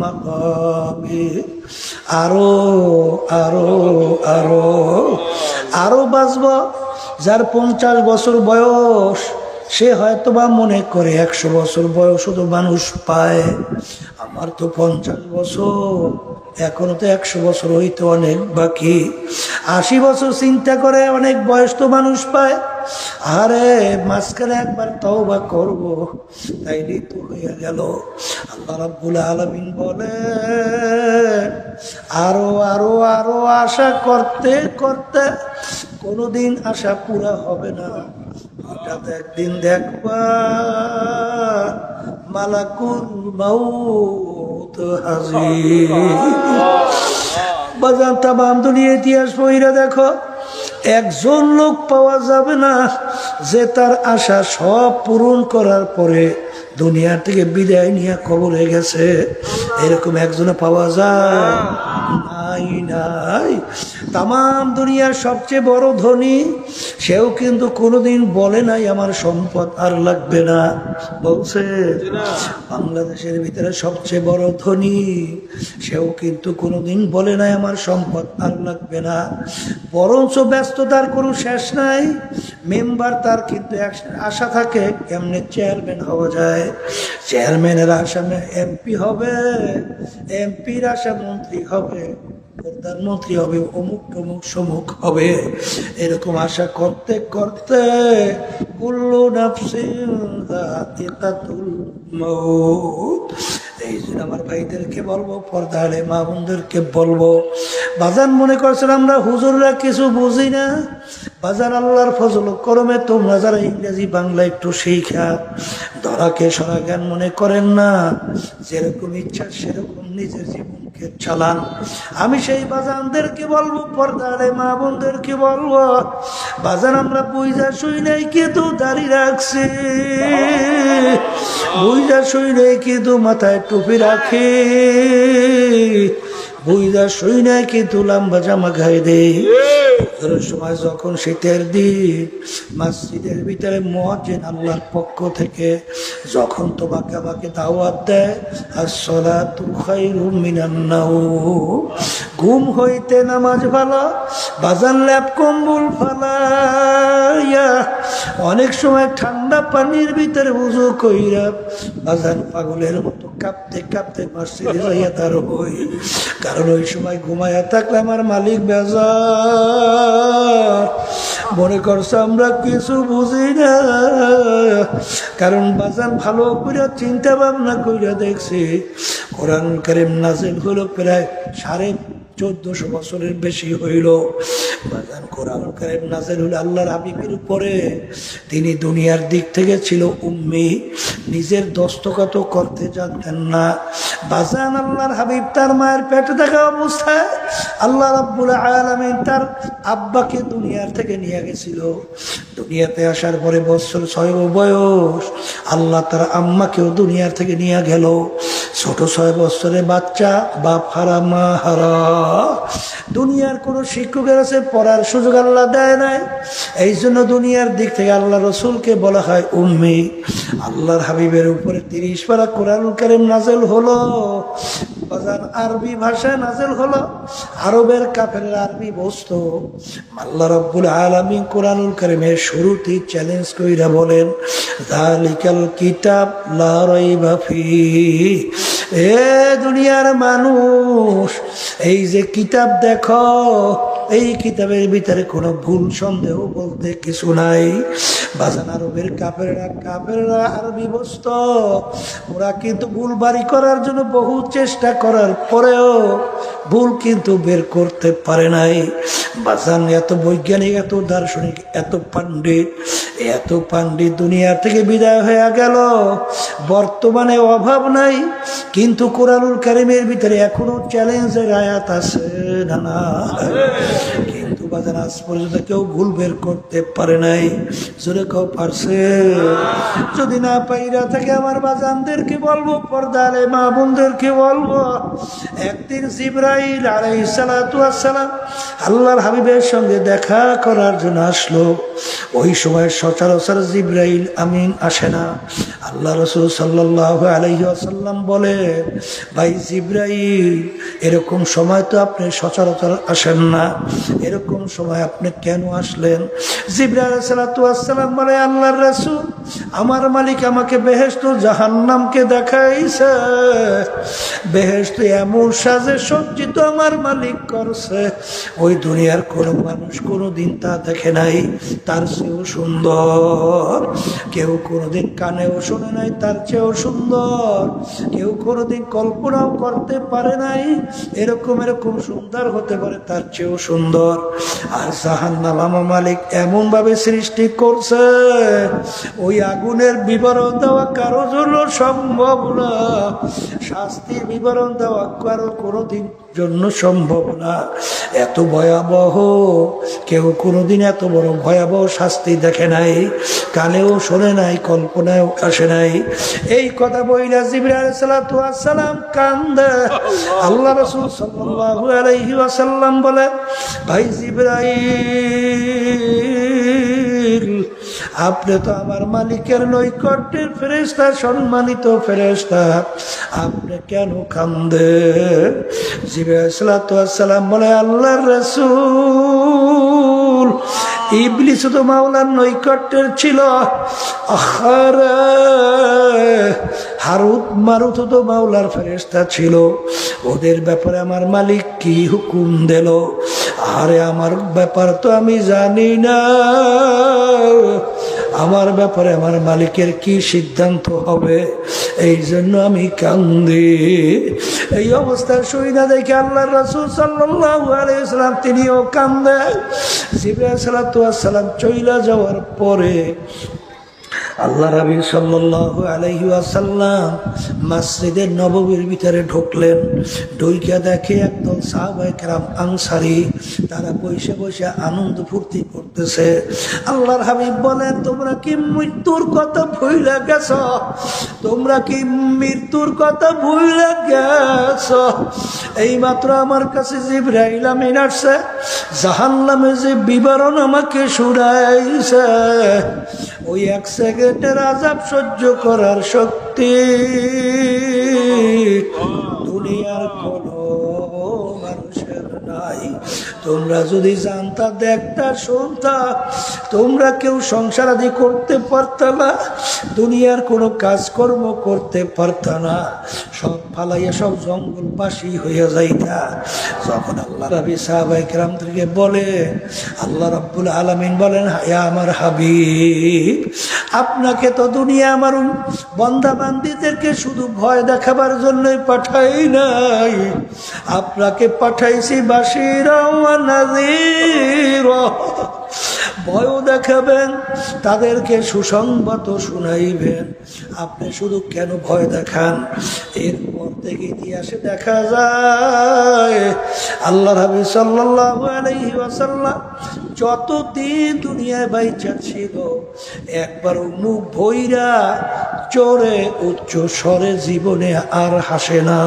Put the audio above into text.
মাকাবির। আরও আরও আরও আরও বাঁচব যার পঞ্চাশ বছর বয়স, সে হয়তো বা মনে করে একশো বছর বয়স তো মানুষ পায়। আমার তো পঞ্চাশ বছর, এখনও তো একশো বছর হইতে অনেক বাকি। আশি বছর চিন্তা করে অনেক বয়স তো মানুষ পায়। আরে মাঝখানে একবার তাও বা করব। তাইলেই তো হয়ে গেল। আল্লাহ রাব্বুল আলমিন বলে আরও আরও আরও আশা করতে করতে কোনোদিন আশা পুরা হবে না। হঠাৎ একদিন দেখবা মালাকুল মাউত হাজির। বাজার তাবাম দুনিয়া ইতিহাস বইরা দেখো। একজন লোক পাওয়া যাবে না যে তার আশা সব পূরণ করার পরে দুনিয়ার থেকে বিদায় নিয়ে খবর হয়ে গেছে। এরকম একজনে পাওয়া যায়। নাই নাই। তাম দুনিয়ার সবচেয়ে বড় ধনী, সেও কিন্তু কোনোদিন বলে নাই, আমার সম্পদ আর লাগবে না। বলছে, বাংলাদেশের ভিতরে সবচেয়ে বড় ধনী, সেও কিন্তু কোনোদিন বলে নাই, আমার সম্পদ আর লাগবে না। বরঞ্চ ব্যস্ততার কোনো শেষ নাই, মেম্বার তার কিন্তু আশা থাকে, কেমনে চেয়ারম্যান হওয়া যায়। চেয়ারম্যানের আশা এমপি হবে, এমপির আশা মন্ত্রী হবে। প্রধানমন্ত্রী হবে, অমুক তমুক সমুক হবে, এরকম আশা করতে করতে কুল্লু এই জন্য আমার ভাইদেরকে বলব পর্দালে মা বোনদেরকে বলব, বাজান মনে করছেন আমরা হুজুররা কিছু বুঝি না। বাজার আল্লাহর ফজল করমে তোমরা যারা ইংরেজি, বাংলা একটু শিখা। ধরাকে সরা জ্ঞান মনে করেন না। যেরকম ইচ্ছা, সেরকম নিজের জীবনকে চালান। আমি সেই বাজানদেরকে বলব, পর্দারে মা বোনদেরকে বলব, বাজান আমরা বুঝা শুই নাই কিন্তু দাঁড়িয়ে রাখছি। বুঝা শুই নাই কিন্তু মাথায় টুপি রাখি। বুঝা শুই নাই কিন্তু লম্বা জামা গায়ে দেই ফজরের সময় যখন শীতের দিন, মসজিদের ভিতরে মহাজেন আল্লাহর পক্ষ থেকে যখন তোমাকে আমাকে দাওয়াত দেয় আর সলা তু মিনান্নাও ঘুম হইতে নামাজ ভালো, বাজান ল্যাপ কম্বল ফালাইয়া। অনেক সময় ঠান্ডা পানির ভিতরে উজু কইরা বাজান পাগলের মতো কাঁপতে কাঁপতে মসজিদে যাইয়া তার হই কারণ ওই সময় ঘুমাইয়া থাকলে আমার মালিক বেজার। মনে করছে আমরা কিছু বুঝি না। কারণ বাজান ভালো করে চিন্তা ভাবনা করে দেখছি, কোরআন করিম নাজিল হলো প্রায় সাড়ে চোদ্দশো বছরের বেশি হইল। বাজান কোরআন করিম নাজিল হলো আল্লাহর হাবিবের উপরে। তিনি দুনিয়ার দিক থেকে ছিল উম্মি। নিজের দস্তকাত করতে জানতেন না। বাজান আল্লাহর হাবিব তার মায়ের পেটে থাকা অবস্থায় আল্লাহ রাব্বুল আলমিন তার আব্বাকে দুনিয়ার থেকে নিয়ে গেছিল। দুনিয়াতে আসার পরে বছর ছয় বয়স আল্লাহ তার আম্মাকেও দুনিয়ার থেকে নিয়ে গেল। ছোট ছয় বছরের বাচ্চা, বাপ হারা, মা হারা। দুনিয়ার কোনো শিক্ষকের আছে পড়ার সুযোগ আল্লাহ দেয় নাই। এই জন্য দুনিয়ার দিক থেকে আল্লাহ রসুলকে বলা হয় উম্মি। আল্লাহর হাবিবের উপরে তিরিশ পারা কোরআন কারিম নাজেল হলো। আরবি ভাষায় নাজেল হলো। আরবের কাফের আরবি বস্তু আল্লাহ রব্বুল আলমী কোরআনুল কারিমের শুরুতেই চ্যালেঞ্জ কইরা বলেন জালিকাল কিতাব লা রাইবা ফিহি। এ দুনিয়ার মানুষ, এই যে কিতাব দেখো, এই কিতাবের ভিতরে কোনো ভুল, সন্দেহ বলতে কিছু নাই। বাজান আরবের কাপেররা কাপেররা আরবি বস্ত। ওরা কিন্তু ভুল বাড়ি করার জন্য বহু চেষ্টা করার পরেও ভুল কিন্তু বের করতে পারে নাই। বাজান এত বৈজ্ঞানিক, এত দার্শনিক, এত পাণ্ডিত এত পান্ডিত দুনিয়া থেকে বিদায় হয়ে গেল। বর্তমানে অভাব নাই, কিন্তু কোরআনুল কারিমের ভিতরে এখনও চ্যালেঞ্জের আয়াত আছে না? কিন্তু বাজার আজ পর্যন্ত কেউ ভুল বের করতে পারে নাই। জোরে কেউ পারছে? যদি না পাইরা থাকে আমার বাজানদেরকে বলব পর্দালে মা বোনদেরকে বলব। একদিন জিব্রাইল আলাই সালাম আল্লাহর হাবিবের সঙ্গে দেখা করার জন্য আসলো। ওই সময় সচরাচর জিব্রাইল আমিন আসে না। আল্লাহ রসুল সাল্লাহ আলহিহাসাল্লাম বলে, ভাই জিব্রাইল, এরকম সময় তো আপনি সচরাচর আসেন না। এরকম সময় আপনি কেন আসলেন? সালাতাম বলে, আল্লাহর রসুল, আমার মালিক আমাকে বেহেস্ত জাহান্নামকে দেখাইছে। বেহেস্ত এমন সাজে সজ্জিত আমার মালিক করছে। ওই দুনিয়ার কোনো মানুষ কোনো দিন তা দেখে নাই, তার চেয়েও সুন্দর। কেউ কোনোদিন কানেও শোনে নাই, তার চেয়েও সুন্দর। কেউ কোনোদিন কল্পনাও করতে পারে নাই, এরকম এরকম সুন্দর হতে পারে, তার চেয়েও সুন্দর। আর জাহান্নাম আমার মালিক এমনভাবে সৃষ্টি করছে, ওই আগুনের বিবরণ দেওয়া কারও জন্য সম্ভব না। শাস্তির বিবরণ দেওয়া কারও কোনোদিন জন্য সম্ভব না। এত ভয়াবহ, কেউ কোনোদিন এত বড় ভয়াবহ শাস্তি দেখে নাই, কানেও শোনে নাই কল্পনায় আসে নাই। এই কথা বইলা জিবিরাম কান্দা। আল্লাহ রসুল আলাইহি আসাল্লাম বলে, ভাই জিব্রাইল আপনি তো আমার মালিকের নৈকট্যের ফেরেস্তা সম্মানিত ফেরেস্তা আপনি কেন কান্দে জিবাসালাম বলে আল্লাহ রসুল ইবলিস তো মাওলার নৈকট্যের ছিল। হারুত মারুত তো মাওলার ফেরেস্তা ছিল। ওদের ব্যাপারে আমার মালিক কি হুকুম দিল? আরে আমার ব্যাপার তো আমি জানি না। আমার ব্যাপারে আমার মালিকের কি সিদ্ধান্ত হবে? এই জন্য আমি কান্দি। এই অবস্থার সুবিধা দেখে আল্লাহ রসুল সাল্লাম তিনিও কান্দে। জিবাহ সালাম চইলা যাওয়ার পরে আল্লাহ রাবি সাল্লাহ আলহি আসাল্লাম মসজিদের নবমীর ভিতরে ঢুকলেন। ঢুইকা দেখে একদল সাহবাইকরাম আনসারি, তারা বসে বসে আনন্দ ফুর্তি করতেছে। আল্লাহর হাবিব বলেন, তোমরা কি মৃত্যুর কথা ভুলে গেছ? তোমরা কি মৃত্যুর কথা ভুলে গেছ? এইমাত্র আমার কাছে জিব্রাইল আমিন আসছে জাহান্নামে যে বিবরণ আমাকে শুনাইছে ওই এক সেকেন্ডের আজাব সহ্য করার শক্তি দুনিয়ার কোন মানুষের নাই। তোমরা যদি জানতা, দেখতা, শুনতা, তোমরা কেউ সংসার আদি করতে পারত না, দুনিয়ার কোনো কাজকর্ম করতে পারত না। সব ফালাইয়া সব জঙ্গলবাসী হইয়া যাইতা। যখন আল্লাহ রাবি সাহাবাই কেরাম থেকে বলে, আল্লাহ রাব্বুল আলমিন বলেন, হায়া আমার হাবিব আপনাকে তো দুনিয়া আমার বন্ধা বান্দিদেরকে শুধু ভয় দেখাবার জন্যই পাঠাই নাই। আপনাকে পাঠাইছি বাসিরা ভয়ও দেখাবেন, তাদেরকে সুসংবাদ শুনাইবেন। আপনি শুধু কেন ভয় দেখান? এরপর থেকে ইতিহাসে দেখা যায় আল্লাহ হাবি ওয়াসাল্লাম যতদিন দুনিয়ায় বাইচা ছিল, একবার মুখ ভৈরা চোরে উচ্চ স্বরে জীবনে আর হাসে না।